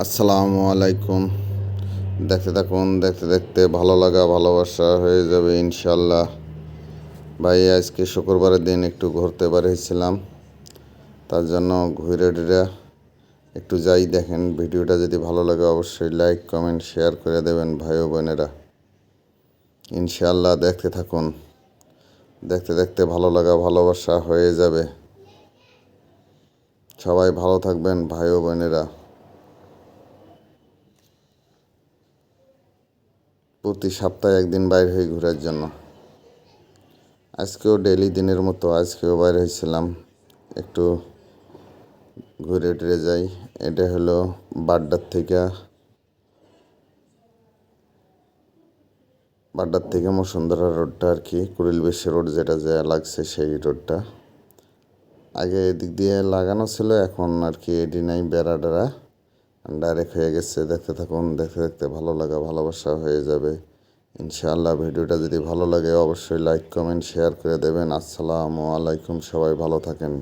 আসসালামু আলাইকুম। দেখতে থাকুন, দেখতে দেখতে ভালো লাগা, ভালোবাসা হয়ে যাবে ইনশাল্লাহ ভাই, আজকে শুক্রবারের দিন একটু ঘুরতে বেরিয়েছিলাম। তার জন্য ঘুরে টুরে একটু যাই দেখেন। ভিডিওটা যদি ভালো লাগে অবশ্যই লাইক, কমেন্ট, শেয়ার করে দেবেন ভাই ও বোনেরা। ইনশাল্লাহ দেখতে থাকুন। দেখতে দেখতে ভালো লাগা, ভালোবাসা হয়ে যাবে। সবাই ভালো থাকবেন ভাই ও বোনেরা। প্রতি সপ্তাহে একদিন বাইর হই ঘোরার জন্য। আজকেও ডেলি দিনের মতো আজকেও বাইর হয়েছিলাম একটু ঘুরে টুরে যাই। এটা হলো বাড্ডার থেকে। বাড্ডার থেকে বসুন্ধরা রোডটা আর কি, কুড়িল বেশি রোড যেটা যা লাগছে সেই রোডটা। আগে এদিক দিয়ে লাগানো ছিল, এখন আর কি এডি নাই বেড়া টেরা ডাইরেক্ট হয়ে গেছে, দেখতে থাকুন, দেখতে দেখতে ভালো লাগা, ভালোবাসা হয়ে যাবে। ইনশাআল্লাহ ভিডিওটা যদি ভালো লাগে, অবশ্যই লাইক কমেন্ট শেয়ার করে দেবেন। আসসালামু আলাইকুম, সবাই ভালো থাকেন।